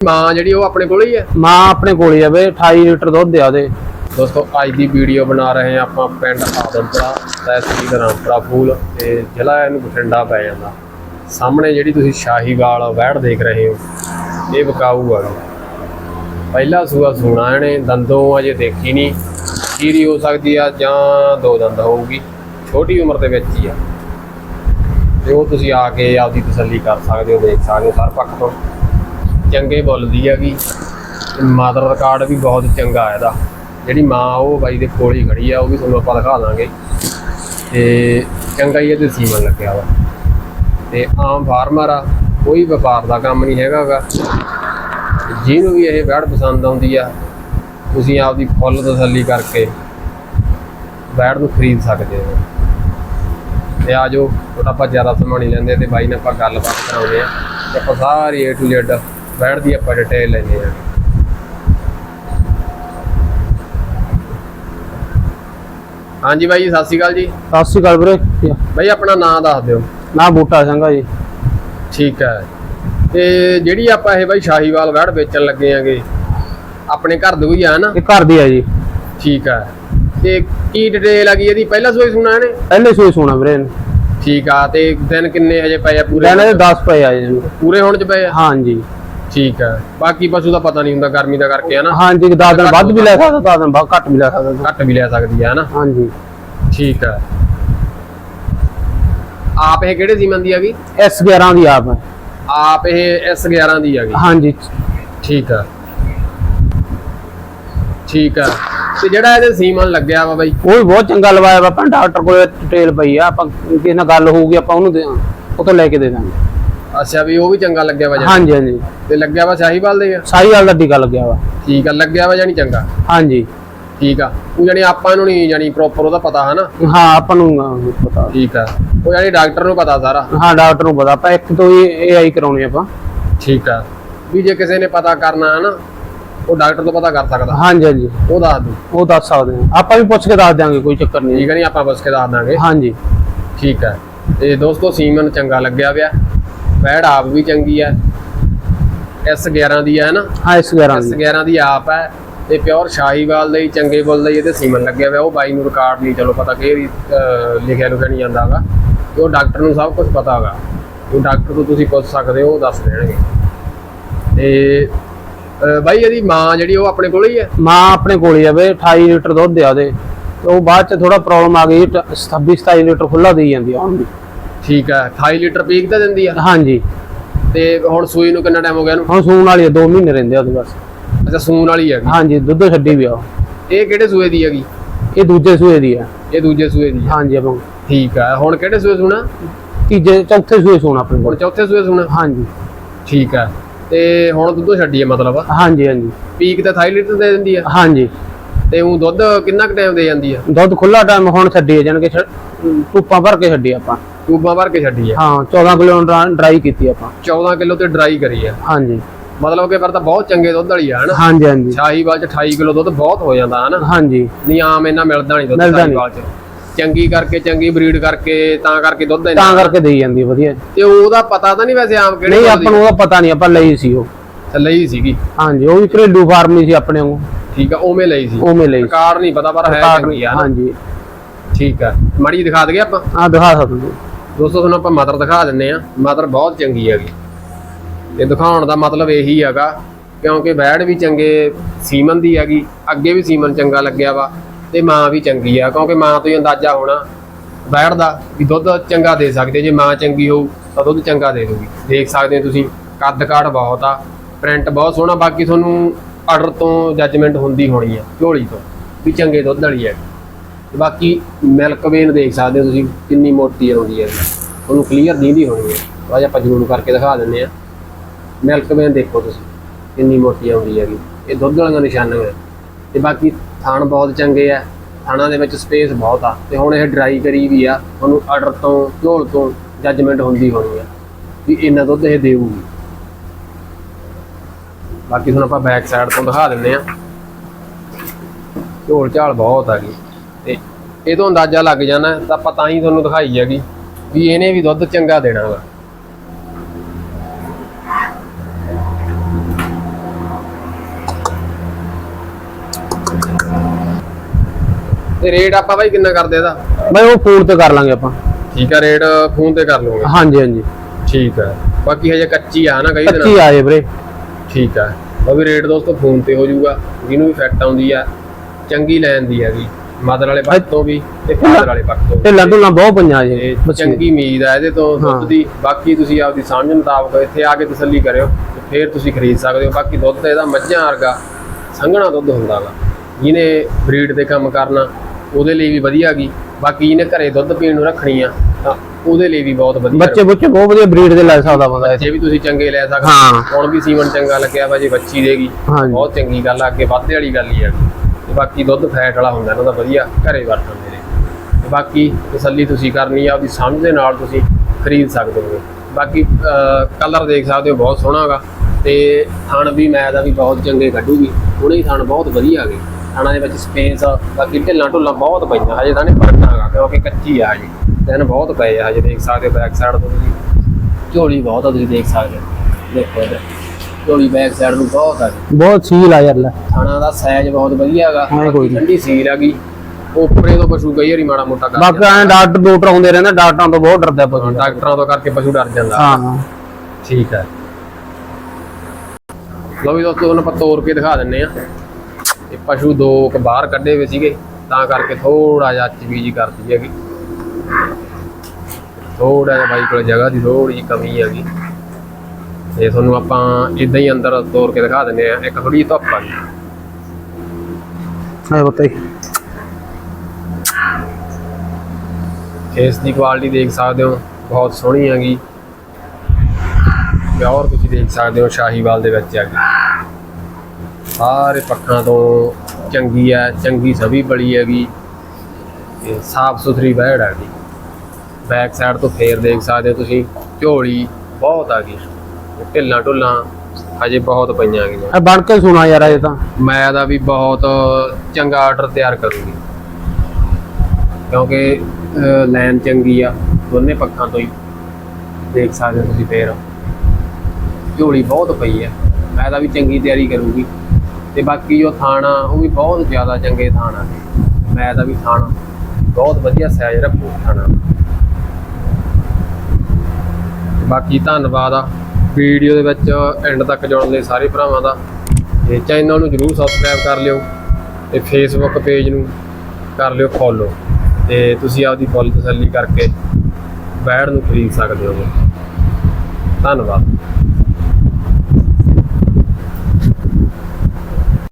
ਮਾਂ ਜਿਹੜੀ ਉਹ ਆਪਣੇ ਕੋਲ ਹੀ ਹੈ ਮਾਂ ਆਪਣੇ ਕੋਲ ਹੀ ਆ ਬਈ 28 ਲੀਟਰ ਦੁੱਧ ਆ ਉਹਦੇ। ਦੋਸਤੋ ਅੱਜ ਦੀ ਵੀਡੀਓ ਬਣਾ ਰਹੇ ਹਾਂ ਆਪਾਂ ਪਿੰਡ ਆਦਮਪੁਰਾ ਤਹਿਸੀਲ ਰਾਮਪੁਰਾ ਫੂਲ ਤੇ ਜ਼ਿਲ੍ਹਾ ਇਹਨੂੰ ਬਠਿੰਡਾ ਪੈ ਜਾਂਦਾ। ਸਾਹਮਣੇ ਜਿਹੜੀ ਤੁਸੀਂ ਸ਼ਾਹੀਵਾਲ ਵਹਿੜ ਦੇਖ ਰਹੇ ਹੋ ਇਹ ਵਿਕਾਊ ਆ। ਪਹਿਲਾ ਸੂਆ ਸੂਣਾ ਇਹਨੇ ਦੰਦੋਂ ਅਜੇ ਦੇਖੀ ਨਹੀਂ ਖੀਰੀ ਹੋ ਸਕਦੀ ਆ ਜਾਂ ਦੋ ਦੰਦ ਹੋਊਗੀ ਛੋਟੀ ਉਮਰ ਦੇ ਵਿੱਚ ਹੀ ਆ। ਤੇ ਉਹ ਤੁਸੀਂ ਆ ਕੇ ਆਪਦੀ ਤਸੱਲੀ ਕਰ ਸਕਦੇ ਹੋ ਦੇਖ ਸਕਦੇ ਹੋ ਹਰ ਪੱਖ ਤੋਂ। ਚੰਗੇ ਬੋਲਦੀ ਹੈਗੀ। ਮਾਦਰ ਰਿਕਾਰਡ ਵੀ ਬਹੁਤ ਚੰਗਾ ਇਹਦਾ। ਜਿਹੜੀ ਮਾਂ ਉਹ ਬਾਈ ਦੇ ਕੋਲ ਹੀ ਖੜੀ ਆ, ਉਹ ਵੀ ਤੁਹਾਨੂੰ ਆਪਾਂ ਦਿਖਾ ਦਾਂਗੇ। ਤੇ ਚੰਗਾ ਹੀ ਇਹਦੇ ਸੀਮਨ ਲੱਗਿਆ ਵਾ। ਤੇ ਆਮ ਫਾਰਮਰ ਆ, ਕੋਈ ਵਪਾਰ ਦਾ ਕੰਮ ਨਹੀਂ ਹੈਗਾਗਾ ਜਿਹਨੂੰ ਵੀ ਇਹ ਵੈੜ ਪਸੰਦ ਆਉਂਦੀ ਆ, ਤੁਸੀਂ ਆਪਦੀ ਫੁੱਲ ਤਸੱਲੀ ਕਰਕੇ ਵੈੜ ਨੂੰ ਖਰੀਦ ਸਕਦੇ ਹੋ। ਤੇ ਆ ਜਾਓ ਥੋੜਾ ਆਪਾਂ ਜ਼ਿਆਦਾ ਸਮਾਂ ਨਹੀਂ ਲੈਂਦੇ, ਤੇ ਬਾਈ ਨਾਲ ਆਪਾਂ ਗੱਲਬਾਤ ਕਰਾਉਂਦੇ ਆ। ਤੇ ਆਪਾਂ ਸਾਰੀ A to Z ਦੀ ਆਪਾਂ ਡਿਟੇਲ ਲੈਂਦੇ ਆ ਹਾਂਜੀ ਬਾਈ ਜੀ, ਸਤਿ ਸ਼੍ਰੀ ਅਕਾਲ ਜੀ। ਸਤਿ ਸ਼੍ਰੀ ਅਕਾਲ ਵੀਰੇ ਬਾਈ ਆਪਣਾ ਨਾਮ ਦੱਸ ਦਿਓ। ਨਾ ਬੂਟਾ ਸਿੰਘ ਆ ਜੀ। ਠੀਕ ਹੈ। ਤੇ ਜਿਹੜੀ ਆਪਾਂ ਇਹ ਬਾਈ ਸ਼ਾਹੀਵਾਲ ਵੈੜ ਵੇਚਣ ਲੱਗੇ ਆਂਗੇ ਆਪਣੇ ਘਰ ਦੇ ਹੀ ਆ ਨਾ ਇਹ ਘਰ ਦੀ ਆ ਜੀ। ਠੀਕ ਹੈ। ਤੇ ਕੀ ਡਿਟੇਲ ਆ ਗਈ ਇਹਦੀ? ਪਹਿਲਾ ਸੋਈ ਸੁਣਾ ਇਹਨੇ? ਪਹਿਲੇ ਸੂਈ ਸੋਣਾ ਵੀਰੇ। ਠੀਕ ਆ ਤੇ ਦਿਨ ਕਿੰਨੇ ਹਜੇ ਪਏ ਆ ਪੂਰੇ? ਲੈਣੇ ਦੇ 10 ਪਏ ਆ ਜੀ। ਪੂਰੇ ਹੋਣ ਚ ਪਏ ਆ? ਹਾਂਜੀ। ਠੀਕ ਹੈ। ਬਾਕੀ ਪਸ਼ੂ ਦਾ ਪਤਾ ਨਹੀਂ ਹੁੰਦਾ ਗਰਮੀ ਦਾ ਕਰਕੇ ਹੈ ਨਾ। ਹਾਂਜੀ 10 ਦਿਨ ਵੱਧ ਵੀ ਲੈ ਸਕਦਾ 10 ਦਿਨ ਘੱਟ ਵੀ ਲੈ ਸਕਦਾ ਘੱਟ ਵੀ ਲੈ ਸਕਦੀ ਹੈ ਨਾ। ਹਾਂਜੀ। ਠੀਕ ਹੈ। ਆਪ ਇਹ ਕਿਹੜੇ ਸੀਮਨ ਦੀ ਹੈਗੀ S11 ਦੀ ਆਪ ਹੈ। ਆਪ ਇਹ S11 ਦੀ ਹੈਗੀ ਹਾਂਜੀ। ਠੀਕ ਆ ਠੀਕ ਆ ਤੇ ਜਿਹੜਾ ਇਹਦੇ ਸੀਮਨ ਲੱਗਿਆ ਵਾ ਬਾਈ? ਉਹ ਵੀ ਬਹੁਤ ਚੰਗਾ ਲਵਾਇਆ ਵਾ ਆਪਾਂ ਡਾਕਟਰ ਕੋਲ ਡਿਟੇਲ ਪਈ ਆ ਆਪਾਂ ਕਿਸੇ ਨਾਲ ਗੱਲ ਹੋਊਗੀ ਆਪਾਂ ਉਹਨੂੰ ਦੇ ਉਹ ਤੋਂ ਲੈ ਕੇ ਦੇ ਦਾਂਗੇ। ਅੱਛਾ ਵੀ ਉਹ ਵੀ ਚੰਗਾ ਲੱਗਿਆ ਵਾ ਜਾਨੀ। ਹਾਂਜੀ ਹਾਂਜੀ। ਤੇ ਲੱਗਿਆ ਵਾ ਸ਼ਾਹੀਵਾਲ ਦੇ? ਆ? ਸਾਰੀ ਗੱਲ ਦਾ ਟੀਕਾ ਲੱਗਿਆ ਵਾ। ਠੀਕ ਆ ਲੱਗਿਆ ਵਾ ਜਾਨੀ ਚੰਗਾ? ਹਾਂਜੀ। ਠੀਕ ਆ ਉਹ ਜਾਨੀ ਆਪਾਂ ਨੂੰ ਨਹੀਂ ਜਾਨੀ ਪ੍ਰੋਪਰ ਉਹਦਾ ਪਤਾ ਹੈ ਨਾ ਹਾਂ ਆਪਾਂ ਨੂੰ ਅਹ, ਪਤਾ। ਠੀਕ ਆ ਉਹ ਜਾਨੀ ਡਾਕਟਰ ਨੂੰ ਪਤਾ ਸਾਰਾ? ਹਾਂ ਡਾਕਟਰ ਨੂੰ ਪਤਾ ਆਪਾਂ ਇੱਕ ਤੋਂ ਹੀ ਏਆਈ ਕਰਾਉਣੀ ਆਪਾਂ। ਠੀਕ ਆ ਵੀ ਜੇ ਕਿਸੇ ਨੇ ਪਤਾ ਕਰਨਾ ਹੈ ਨਾ ਉਹ ਡਾਕਟਰ ਤੋਂ ਪਤਾ ਕਰ ਸਕਦਾ। ਹਾਂਜੀ ਹਾਂਜੀ। ਉਹ ਦੱਸ ਦੂ ਉਹ ਦੱਸ ਸਕਦੇ ਹਾਂ ਆਪਾਂ ਵੀ ਪੁੱਛ ਕੇ ਦੱਸ ਦਿਆਂਗੇ ਕੋਈ ਚੱਕਰ ਨਹੀਂ ਠੀਕ ਆ ਨਹੀਂ ਆਪਾਂ ਬਸ ਕੇ ਦੱਸ ਦਾਂਗੇ ਹਾਂਜੀ। ਠੀਕ ਹੈ ਤੇ ਦੋਸਤੋ ਸੀਮਨ ਚੰਗਾ ਲੱਗਿਆ ਪਿਆ। ਵੈੜ ਆਪ ਵੀ ਚੰਗੀ ਹੈ S11 ਦੀ ਹੈ ਨਾ ਹਾਂ ਇਸ 11 ਦੀ। S11 ਦੀ ਆਪ ਹੈ ਤੇ ਪਿਓਰ ਸ਼ਾਹੀਵਾਲ ਦੇ ਹੀ ਚੰਗੇ ਬੁੱਲ ਦੇ ਇਹਦੇ ਸੀਮਨ ਲੱਗਿਆ ਹੋਇਆ। ਉਹ ਬਾਈ ਨੂੰ ਰਿਕਾਰਡ ਨਹੀਂ ਚਲੋ ਪਤਾ ਕਿ ਲਿਖਿਆ ਲੁਖਿਆ ਨਹੀਂ ਜਾਂਦਾ ਹੈਗਾ ਉਹ ਡਾਕਟਰ ਨੂੰ ਸਭ ਕੁਝ ਪਤਾ ਹੈਗਾ ਉਹ ਡਾਕਟਰ ਤੋਂ ਤੁਸੀਂ ਪੁੱਛ ਸਕਦੇ ਹੋ ਉਹ ਦੱਸ ਦੇਣਗੇ। ਤੇ ਬਾਈ ਇਹਦੀ ਮਾਂ ਜਿਹੜੀ ਉਹ ਆਪਣੇ ਕੋਲ ਹੀ ਹੈ ਮਾਂ ਆਪਣੇ ਕੋਲ ਹੀ ਆ ਬਈ 28 ਲੀਟਰ ਦੁੱਧ ਆ ਉਹਦੇ। ਉਹ ਬਾਅਦ ਚ ਥੋੜਾ ਪ੍ਰੋਬਲਮ ਆ ਗਈ 26 27 ਲੀਟਰ ਖੁੱਲਾ ਦੇਈ ਜਾਂਦੀ ਆ ਹੁਣ ਵੀ ਠੀਕ ਹੈ 28 ਲੀਟਰ ਪੀਕ ਤਾਂ ਦਿੰਦੀ ਆ? ਹਾਂਜੀ। ਤੇ ਹੁਣ ਸੂਈ ਨੂੰ ਕਿੰਨਾ ਟਾਈਮ ਹੋ ਗਿਆ ਇਹਨੂੰ? ਹੁਣ ਸੂਣ ਵਾਲੀ 2 ਮਹੀਨੇ ਰਹਿੰਦੇ ਆ ਉਹਦੇ ਬਸ। ਅੱਛਾ ਸੂਣ ਵਾਲੀ ਹੈਗੀ ਹਾਂਜੀ ਦੁੱਧ ਛੱਡੀ ਵੀ ਆ ਉਹ। ਇਹ ਕਿਹੜੇ ਸੂਏ ਦੀ ਹੈਗੀ? ਇਹ ਦੂਜੇ ਸੂਏ ਦੀ ਆ। ਇਹ ਦੂਜੇ ਸੂਏ ਦੀ ਹੈ ਹਾਂਜੀ ਆਪਾਂ ਠੀਕ ਆ ਹੁਣ ਕਿਹੜੇ ਸੂਏ ਸੁਣਾ? ਤੀਜੇ ਚੌਥੇ ਸੂਏ ਸੂਣ ਆਪਣੇ ਹੁਣ ਕੋਲ ਚੌਥੇ ਸੂਏ ਸੁਣਾ? ਹਾਂਜੀ। ਠੀਕ ਆ ਤੇ ਹੁਣ ਦੁੱਧ ਛੱਡੀ ਹੈ ਮਤਲਬ ਹਾਂਜੀ ਹਾਂਜੀ। ਪੀਕ ਤੇ 28 ਲੀਟਰ ਦੇ ਦਿੰਦੀ ਆ? ਹਾਂਜੀ। ਤੇ ਉਹ ਦੁੱਧ ਕਿੰਨਾ ਕੁ ਟਾਈਮ ਦੇ ਜਾਂਦੀ ਆ? ਦੁੱਧ ਖੁੱਲਾ ਟਾਈਮ ਹੁਣ ਛੱਡੀ ਜਾਣਗੇ ਧੁੱਪਾਂ ਭਰ ਕੇ ਛੱਡੀ ਆਪਾਂ। ਟੂਬਾਂ ਭਰ ਕੇ ਛੱਡੀ ਆ। ਹਾਂ 14 ਕਿਲੋ ਡਰਾਈ ਕੀਤੀ ਆਪਾਂ। 14 ਕਿਲੋ ਤੇ ਡਰਾਈ ਕਰੀ ਆ। ਹਾਂਜੀ। ਮਤਲਬ ਕਿ ਪਰ ਤਾਂ ਬਹੁਤ ਚੰਗੇ ਦੁੱਧ ਵਾਲੀ ਆ ਹਨਾ? ਹਾਂਜੀ ਹਾਂਜੀ। ਸ਼ਾਹੀਵਾਲ ਚ 28 ਕਿਲੋ ਦੁੱਧ ਬਹੁਤ ਹੋ ਜਾਂਦਾ ਹਨਾ? ਹਾਂਜੀ। ਨਹੀਂ ਆਮ ਇਹਨਾਂ ਮਿਲਦਾ ਨਹੀਂ ਦੁੱਧ। ਸ਼ਾਹੀਵਾਲ ਚ। ਚੰਗੀ ਕਰਕੇ ਚੰਗੀ ਬਰੀਡ ਕਰਕੇ ਤਾਂ ਕਰਕੇ ਦੁੱਧ ਤਾਂ ਇੰਨਾ ਕਰਕੇ ਦੇਈ ਜਾਂਦੀ ਵਧੀਆ। ਤੇ ਉਹਦਾ ਪਤਾ ਤਾਂ ਨਹੀਂ ਵੈਸੇ ਆਮ ਕਿਹੜੇ ਨਹੀਂ ਆਪਾਂ ਨੂੰ ਉਹਦਾ ਪਤਾ ਨਹੀਂ ਆਪਾਂ ਲਈ ਸੀ ਉਹ? ਲਈ ਸੀਗੀ। ਹਾਂਜੀ ਉਹ ਵੀ ਘਰੇਲੂ ਫਾਰਮ ਨਹੀਂ ਸੀ ਆਪਣੇ ਨੂੰ ਠੀਕ ਆ ਉਵੇਂ ਲਈ ਸੀ। ਉਵੇਂ ਲਈ ਕਾਰ ਨਹੀਂ ਪਤਾ ਪਰ ਹੈ ਚੰਗੀ ਆ। ਹਾਂਜੀ। ਠੀਕ ਆ। ਮੜੀ ਦਿਖਾ ਦਈਏ ਆਪਾਂ? ਆ ਦਿਖਾ ਸਕਦੇ ਹੋ। ਦੋਸਤੋ, ਤੁਹਾਨੂੰ ਆਪਾਂ ਮਦਰ ਦਿਖਾ ਦਿੰਨੇ ਆ ਮਦਰ ਬਹੁਤ ਚੰਗੀ ਹੈਗੀ। ਤੇ ਦਿਖਾਉਣ ਦਾ ਮਤਲਬ ਇਹੀ ਹੈਗਾ, ਕਿਉਂਕਿ ਬੈੜ ਵੀ ਚੰਗੇ ਸੀਮਨ ਦੀ ਹੈਗੀ, ਅੱਗੇ ਵੀ ਸੀਮਨ ਚੰਗਾ ਲੱਗਿਆ ਵਾ, ਤੇ ਮਾਂ ਵੀ ਚੰਗੀ ਆ, ਕਿਉਂਕਿ ਮਾਂ ਤੋਂ ਹੀ ਅੰਦਾਜ਼ਾ ਹੋਣਾ ਬੈੜ ਦਾ ਵੀ ਦੁੱਧ ਚੰਗਾ ਦੇ ਸਕਦੇ, ਜੇ ਮਾਂ ਚੰਗੀ ਹੋਊ, ਤਾਂ ਦੁੱਧ ਚੰਗਾ ਦੇ ਦੂਗੀ ਦੇਖ ਸਕਦੇ ਹੋ ਤੁਸੀਂ, ਕੱਦ ਕਾਠ ਬਹੁਤ ਆ ਪ੍ਰਿੰਟ ਬਹੁਤ ਸੋਹਣਾ, ਬਾਕੀ ਤੁਹਾਨੂੰ ਆਰਡਰ ਤੋਂ ਜੱਜਮੈਂਟ ਹੁੰਦੀ ਹੋਣੀ ਆ, ਝੋਲੀ ਤੋਂ, ਵੀ ਚੰਗੇ ਦੁੱਧ ਵਾਲੀ ਹੈ ਬਾਕੀ ਮਿਲਕ ਵੇਨ ਦੇਖ ਸਕਦੇ ਹੋ ਤੁਸੀਂ, ਕਿੰਨੀ ਮੋਟੀ ਆਉਂਦੀ ਹੈ। ਉਹਨੂੰ ਕਲੀਅਰ ਨਹੀਂ ਦੀਂਦੀ ਹੋਣੀ ਹੈ। ਅੱਜ ਆਪਾਂ ਜ਼ਰੂਰ ਕਰਕੇ ਦਿਖਾ ਦਿੰਨੇ ਆ ਮਿਲਕ ਵੇਨ ਦੇਖੋ ਤੁਸੀਂ, ਕਿੰਨੀ ਮੋਟੀ ਆਉਂਦੀ ਹੈਗੀ। ਇਹ ਦੁੱਧ ਵਾਲੀਆਂ ਨਿਸ਼ਾਨੀਆਂ ਹੈ ਤੇ ਬਾਕੀ ਥਾਣ ਬਹੁਤ ਚੰਗੇ ਆ। ਥਾਣਾ ਦੇ ਵਿੱਚ ਸਪੇਸ ਬਹੁਤ ਆ। ਤੇ ਹੁਣ ਇਹ ਡਰਾਈ ਕਰੀ ਵੀ ਆ। ਉਹਨੂੰ ਆਰਡਰ ਤੋਂ ਝੋਲ ਤੋਂ ਜੱਜਮੈਂਟ ਹੁੰਦੀ ਹੋਣੀ ਆ ਵੀ ਇੰਨਾ ਦੁੱਧ ਇਹ ਦੇਊਗੀ। ਬਾਕੀ ਤੁਹਾਨੂੰ ਆਪਾਂ ਬੈਕ ਸਾਈਡ ਤੋਂ ਦਿਖਾ ਦਿੰਨੇ ਆ ਝੋਲ ਝਾਲ ਬਹੁਤ ਆ ਗਈ ਤੇ ਇਹ ਤੋਂ ਅੰਦਾਜ਼ਾ ਲੱਗ ਜਾਣਾ, ਤਾਂ ਆਪਾਂ ਤਾਂ ਹੀ ਤੁਹਾਨੂੰ ਦਿਖਾਈ ਹੈਗੀ। ਵੀ ਇਹਨੇ ਵੀ ਦੁੱਧ ਚੰਗਾ ਦੇਣਾ ਵਾ। ਤੇ ਰੇਟ ਆਪਾਂ ਬਾਈ ਕਿੰਨਾ ਕਰਦੇ ਇਹਦਾ? ਬਾਈ ਉਹ ਫੋਨ ਤੇ ਕਰ ਲਾਂਗੇ ਆਪਾਂ। ਠੀਕ ਆ ਰੇਟ ਫੋਨ ਤੇ ਕਰ ਲਵਾਂਗੇ ਹਾਂਜੀ ਹਾਂਜੀ। ਠੀਕ ਆ। ਬਾਕੀ ਹਜੇ ਕੱਚੀ ਆ ਨਾ ਕਈ ਦਿਨ ਕੱਚੀ ਆ ਵੀਰੇ। ਠੀਕ ਆ। ਉਹ ਵੀ ਰੇਟ ਦੋਸਤੋ ਫੋਨ ਤੇ ਹੋ ਜਾਊਗਾ। ਜਿਹਨੂੰ ਵੀ ਫੈਕਟ ਆਉਂਦੀ ਆ ਚੰਗੀ ਲੈਣ ਦੀ ਹੈਗੀ ਮਦਰ ਵਾਲੇ ਪੱਖ ਤੋਂ ਵੀ ਤੇ ਫਾਦਰ ਵਾਲੇ ਪੱਖ ਤੋਂ। ਢਿੱਲਾਂ ਢੁੱਲਾਂ ਬਹੁਤ ਪਈਆਂ ਜੇ ਤੇ ਬੱਚੇ ਚੰਗੀ ਉਮੀਦ ਹੈ ਇਹਦੇ ਤੋਂ ਦੁੱਧ। ਦੀ। ਬਾਕੀ ਤੁਸੀਂ ਆਪਦੀ ਸਮਝ ਮੁਤਾਬਕ ਇੱਥੇ ਆ ਕੇ ਤਸੱਲੀ ਕਰਿਓ ਤੇ ਫਿਰ ਤੁਸੀਂ ਖਰੀਦ ਸਕਦੇ ਹੋ। ਬਾਕੀ ਦੁੱਧ ਤਾਂ ਇਹਦਾ ਮੱਝਾਂ ਵਰਗਾ ਸੰਘਣਾ ਦੁੱਧ ਹੁੰਦਾ ਗਾ ਜਿਹਨੇ ਬਰੀਡ ਦੇ ਕੰਮ ਕਰਨਾ ਉਹਦੇ ਲਈ ਵੀ ਵਧੀਆ ਗੀ। ਬਾਕੀ ਜਿਹਨੇ ਘਰੇ ਦੁੱਧ ਪੀਣ ਨੂੰ ਰੱਖਣੀ ਆ ਤਾਂ ਉਹਦੇ ਲਈ ਵੀ ਬਹੁਤ ਵਧੀਆ ਬੱਚੇ ਬੱਚੇ ਬਹੁਤ ਵਧੀਆ ਬਰੀਡ ਦੇ ਲੈ ਸਕਦਾ ਬੰਦਾ ਜੇ ਵੀ ਤੁਸੀਂ ਚੰਗੇ ਲੈ ਸਕਦੇ ਹਾਂ। ਹੁਣ ਵੀ ਸੀਮਨ ਚੰਗਾ ਲੱਗਿਆ ਵਾ ਜੇ ਬੱਚੀ ਦੇਗੀ ਬਹੁਤ ਚੰਗੀ ਗੱਲ ਆ ਅੱਗੇ ਵਾਧੇ ਵਾਲੀ ਗੱਲ ਹੀ ਆ। ਤੇ ਬਾਕੀ ਦੁੱਧ ਫੈਟ ਵਾਲਾ ਹੁੰਦਾ ਇਹਨਾਂ ਦਾ ਵਧੀਆ ਘਰੇ ਵਰਤਣ ਦੇ ਲਈ। ਤੇ ਬਾਕੀ ਤਸੱਲੀ ਤੁਸੀਂ ਕਰਨੀ ਆ, ਉਹਦੀ ਸਮਝ ਦੇ ਨਾਲ ਤੁਸੀਂ ਖਰੀਦ ਸਕਦੇ ਹੋ। ਬਾਕੀ ਕਲਰ ਦੇਖ ਸਕਦੇ ਹੋ, ਬਹੁਤ ਸੋਹਣਾ ਹੈਗਾ ਤੇ ਥਣ ਵੀ ਮੈਂ ਦਾ ਵੀ ਬਹੁਤ ਚੰਗੇ ਕੱਢੂਗੀ। ਉਹਨੇ ਹੀ ਥਣ ਬਹੁਤ ਵਧੀਆ ਹੈਗੇ ਥਾਣਾ ਦੇ ਵਿੱਚ ਸਪੇਸ ਬਾਕੀ ਢਿੱਲਾਂ ਢੁੱਲਾਂ ਬਹੁਤ ਪਈਆਂ। ਹਜੇ ਤਾਂ ਨਹੀਂ ਪੜਨਾ ਹੈਗਾ ਕਿਉਂਕਿ ਕੱਚੀ ਆ ਜੀ ਦਿਨ ਬਹੁਤ ਪਏ ਆ, ਹਜੇ ਦੇਖ ਸਕਦੇ ਹੋ ਬੈਕ ਸਾਈਡ ਤੋਂ ਤੁਸੀਂ ਝੋਲੀ ਬਹੁਤ ਆ, ਤੁਸੀਂ ਦੇਖ ਸਕਦੇ ਹੋ। ਦੇਖੋ ਇੱਧਰ। ਝੋਲੀ ਬੈਕ ਸਾਈਡ ਨੂੰ ਬਹੁਤ ਆ। ਬਹੁਤ ਸੀਲ ਆ ਯਾਰ ਲੈ। ਥਾਣਾ ਦਾ ਸਾਈਜ਼ ਬਹੁਤ ਵਧੀਆ ਹੈਗਾ। ਹਾਂ, ਕੋਈ ਨੀ। ਠੰਡੀ ਸੀਲ ਹੈਗੀ। ਉੱਪਰੇ ਤੋਂ ਪਸ਼ੂ ਕਈ ਵਾਰੀ ਮਾੜਾ ਮੋਟਾ ਕਰ ਬਾਕੀ ਐਂ ਡਾਕਟਰ ਡਾਕਟਰ ਆਉਂਦੇ ਰਹਿੰਦੇ ਡਾਕਟਰਾਂ ਤੋਂ ਬਹੁਤ ਡਰਦਾ। ਪਸ਼ੂ। ਡਾਕਟਰਾਂ ਤੋਂ ਕਰਕੇ ਪਸ਼ੂ ਡਰ ਜਾਂਦਾ। ਹਾਂ। ਠੀਕ ਹੈ ਲਓ ਵੀ ਦੋਸਤੋ ਹੁਣ ਆਪਾਂ ਤੋੜ ਕੇ ਦਿਖਾ ਦਿੰਨੇ ਆ। ਇਹ ਪਸ਼ੂ ਦੋ ਕੁ ਬਾਹਰ ਕੱਢੇ ਹੋਏ ਸੀਗੇ ਤਾਂ ਕਰਕੇ ਥੋੜਾ ਜਿਹਾ ਚੀਜ਼ ਕਰਦੀ ਹੈਗੀ। ਥੋੜਾ ਜਿਹਾ ਬਾਈ ਕੋਲ ਜਗ੍ਹਾ ਦੀ ਥੋੜੀ ਜਿਹੀ ਕਮੀ ਹੈਗੀ। ਤੇ ਤੁਹਾਨੂੰ ਆਪਾਂ ਇਦਾਂ ਹੀ ਅੰਦਰ ਤੋੜ ਕੇ ਦਿਖਾ ਦਿੰਨੇ ਆ ਇੱਕ ਥੋੜੀ ਧੁੱਪ ਆ ਗਈ। ਹੈ ਬਤਾਈ ਫੇਸ ਦੀ ਕੁਆਲਿਟੀ ਦੇਖ ਸਕਦੇ ਹੋ। ਬਹੁਤ ਸੋਹਣੀ ਹੈਗੀ ਪਿਓਰ ਤੁਸੀਂ ਦੇਖ ਸਕਦੇ ਹੋ ਸ਼ਾਹੀਵਾਲ ਦੇ ਵਿੱਚ ਹੈਗੀ ਸਾਰੇ ਪੱਖਾਂ ਤੋਂ ਚੰਗੀ ਹੈ ਚੰਗੀ ਸਭੀ ਬੜੀ ਹੈਗੀ। ਤੇ ਸਾਫ਼ ਸੁਥਰੀ ਬੈੜ ਹੈਗੀ ਬੈਕ ਸਾਈਡ ਤੋਂ ਫੇਰ ਦੇਖ ਸਕਦੇ ਹੋ ਤੁਸੀਂ। ਝੋਲੀ ਬਹੁਤ ਆ ਗਈ। ਢਿੱਲਾਂ ਢੁੱਲਾਂ ਹਜੇ ਬਹੁਤ ਪਈਆਂ ਹੈਗੀਆਂ ਇਹ ਬਣ ਕੇ ਸੁਣਾ ਯਾਰ ਇਹ ਤਾਂ। ਮੈਂ ਦਾ ਵੀ ਬਹੁਤ ਚੰਗਾ ਆਰਡਰ ਤਿਆਰ ਕਰੂੰਗੀ। ਕਿਉਂਕਿ ਲਾਈਨ ਚੰਗੀ ਆ ਦੋਨੇ ਪੱਖਾਂ ਤੋਂ ਹੀ ਦੇਖ ਸਕਦੇ ਹੋ ਤੁਸੀਂ ਫੇਰ। ਝੋਲੀ ਬਹੁਤ ਪਈ ਹੈ ਮੈਂ ਤਾਂ ਵੀ ਚੰਗੀ ਤਿਆਰੀ ਕਰੂੰਗੀ। ਤੇ ਬਾਕੀ ਜੋ ਥਾਣਾ ਉਹ ਵੀ ਬਹੁਤ ਜ਼ਿਆਦਾ ਚੰਗੇ ਥਾਣਾ ਨੇ ਮੈਂ ਤਾਂ ਵੀ ਥਾਣਾ ਬਹੁਤ ਵਧੀਆ ਸਾਈਜ਼ ਰੱਖੂ ਥਾਣਾ। ਬਾਕੀ ਧੰਨਵਾਦ ਆ। ਵੀਡੀਓ ਦੇ ਵਿੱਚ ਐਂਡ ਤੱਕ ਜੁੜਨ ਲਈ ਸਾਰੇ ਭਰਾਵਾਂ ਦਾ ਤੇ ਚੈਨਲ ਨੂੰ ਜਰੂਰ ਸਬਸਕ੍ਰਾਈਬ ਕਰ ਲਿਓ ਤੇ ਫੇਸਬੁੱਕ ਪੇਜ ਨੂੰ ਕਰ ਲਿਓ ਫੋਲੋ ਤੇ ਤੁਸੀਂ ਆਪਦੀ ਫੁੱਲ ਤਸੱਲੀ ਕਰਕੇ ਬੈੜ ਨੂੰ ਖਰੀਦ ਸਕਦੇ ਹੋ ਧੰਨਵਾਦ।